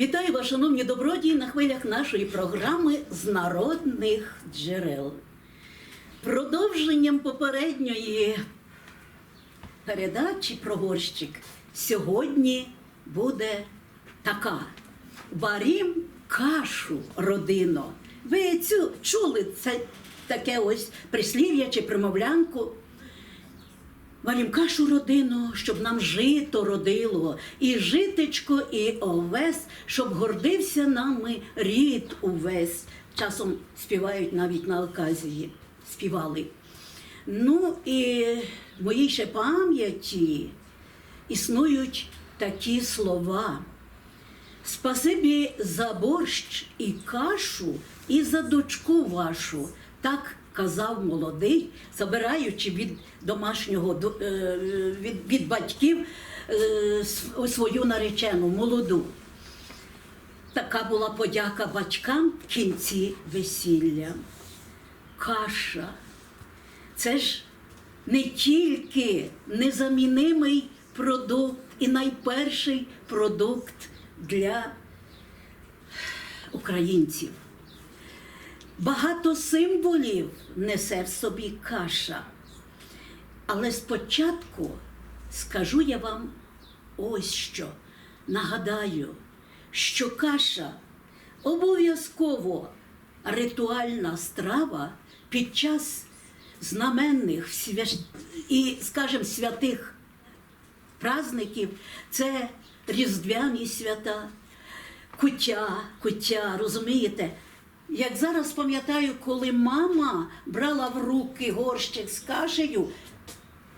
Вітаю вас, шановні добродії, на хвилях нашої програми з народних джерел. Продовженням попередньої передачі про горщик сьогодні буде така. Варім кашу, родино. Ви цю чули це таке ось прислів'я чи примовлянку. Варім кашу родину, щоб нам жито родило, і житечко, і овес, щоб гордився нами рід увесь. Часом співають навіть на оказії. Співали. Ну і в моїй ще пам'яті існують такі слова. Спасибі за борщ і кашу, і за дочку вашу. Так казав молодий, забираючи від домашнього е, від, від батьків е, свою наречену молоду. Така була подяка батькам в кінці весілля. Каша. Це ж не тільки незамінимий продукт і найперший продукт для українців. Багато символів несе в собі каша. Але спочатку скажу я вам ось що. Нагадаю, що каша обов'язково ритуальна страва під час знаменних і, скажімо, святих праздників це різдвяні свята, куття, куття, розумієте? Як зараз пам'ятаю, коли мама брала в руки горщик з кашею,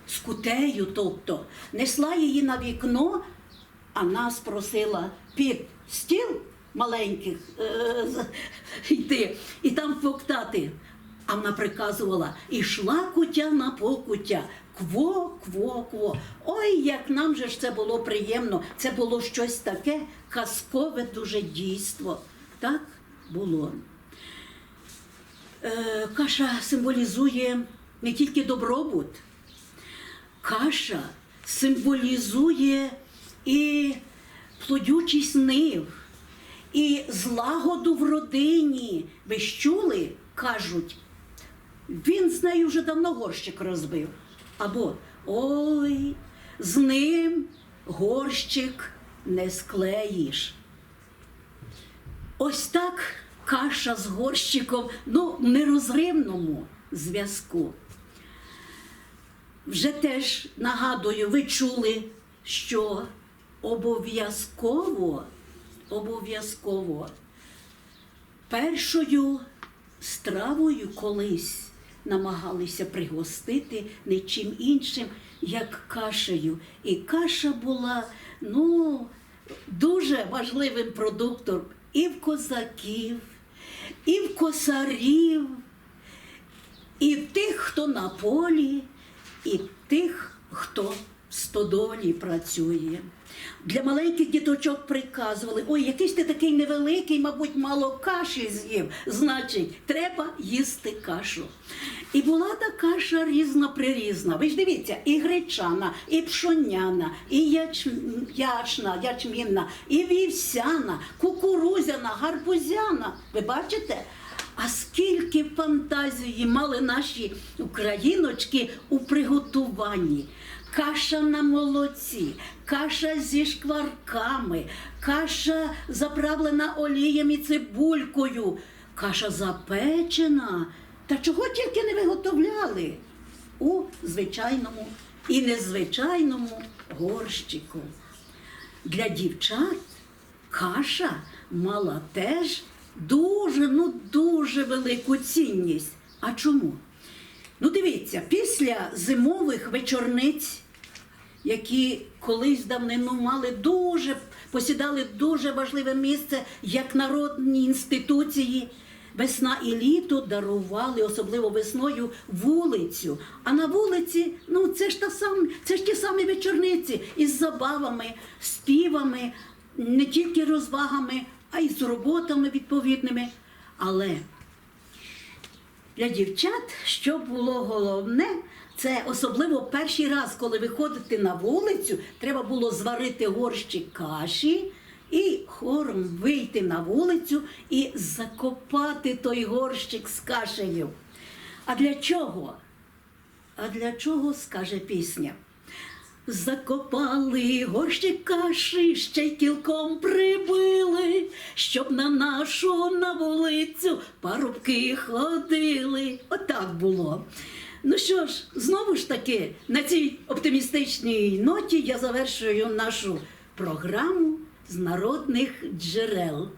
з кутею, тобто, несла її на вікно, а нас просила під стіл маленьких е, йти і там поктати. А вона приказувала, ішла кутя на покуття. Кво, кво, кво. Ой, як нам же ж це було приємно. Це було щось таке казкове дуже дійство. Так було. Е, каша символізує не тільки добробут, каша символізує і плодючість нив, і злагоду в родині. Ви ж чули, кажуть, він з нею вже давно горщик розбив. Або ой, з ним горщик не склеїш. Ось так каша з горщиком, ну, в нерозривному зв'язку. Вже теж нагадую, ви чули, що обов'язково, обов'язково першою стравою колись намагалися пригостити не чим іншим, як кашею. І каша була ну, дуже важливим продуктом і в козаків, і в косарів, і в тих, хто на полі, і тих, хто в стодолі працює. Для маленьких діточок приказували, ой, якийсь ти такий невеликий, мабуть, мало каші з'їв. Значить, треба їсти кашу. І була та каша різна прирізна. Ви ж дивіться, і гречана, і пшоняна, і яч... ячна, ячмінна, і вівсяна, кукурузяна, гарбузяна. Ви бачите? А скільки фантазії мали наші україночки у приготуванні? Каша на молоці, каша зі шкварками, каша заправлена олієм і цибулькою, каша запечена. Та чого тільки не виготовляли у звичайному і незвичайному горщику. Для дівчат каша мала теж дуже, ну дуже велику цінність. А чому? Ну, дивіться, після зимових вечорниць, які колись давнину мали дуже, посідали дуже важливе місце як народні інституції. Весна і літо дарували, особливо весною, вулицю. А на вулиці, ну це ж та сам, це ж ті самі вечорниці із забавами, співами, не тільки розвагами, а й з роботами відповідними. Але для дівчат, що було головне, це особливо перший раз, коли виходити на вулицю, треба було зварити горщик каші і хором вийти на вулицю і закопати той горщик з кашею. А для чого? А для чого скаже пісня? Закопали горщик каші, ще й кілком прибили, щоб на нашу на вулицю парубки ходили. Отак було. Ну що ж, знову ж таки, на цій оптимістичній ноті я завершую нашу програму з народних джерел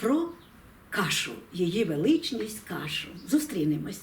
про кашу, її величність кашу. Зустрінемось.